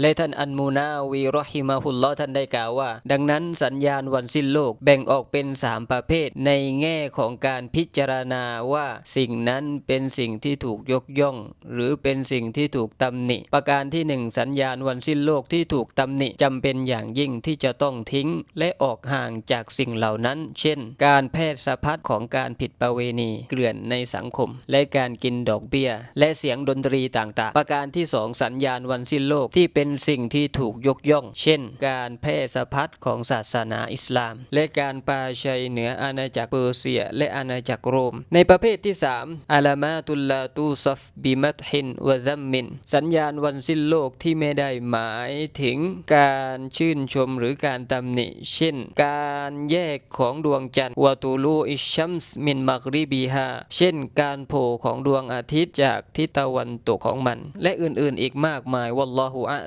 และท่านอันมูนาวีรอฮิมาฮุลลอท่านได้กล่าวว่า ดังนั้นสัญญาณวันสิ้นโลกแบ่งออกเป็นสามประเภท ในแง่ของการพิจารณาว่าสิ่งนั้นเป็นสิ่งที่ถูกยกย่อง หรือเป็นสิ่งที่ถูกตำหนิ ประการที่หนึ่งสัญญาณวันสิ้นโลกที่ถูกตำหนิจำเป็นอย่างยิ่งที่จะต้องทิ้ง และออกห่างจากสิ่งเหล่านั้น เช่น การแพร่สะพัดของการผิดประเวณีเกลื่อนในสังคม และการกินดอกเบี้ย และเสียงดนตรีต่างๆ ประการที่สองสัญญาณวันสิ้นโลกที่เป็น็นสิ่งที่ถูกยกย่อง เช่น การแพร่สะพัดของศาสนาอิสลาม และการปราชัยเหนืออาณาจักรเปอร์เซีย และอาณาจักรโรม ในประเภทที่สามอาลามาตุลลาตูซัฟบิมัตฮินวะซัมมิน สัญญาณวันสิ้นโลกที่ไม่ได้หมายถึงการชื่นชมหรือการตำหนิ เช่น การแยกของดวงจันทร์วะตูลูอิชัมส์มินมักริบีฮาเช่น การโผล่ของดวงอาทิตย์จากทิศตะวันตกของมัน และอื่นๆอีกมากมายวัลลอฮุอะ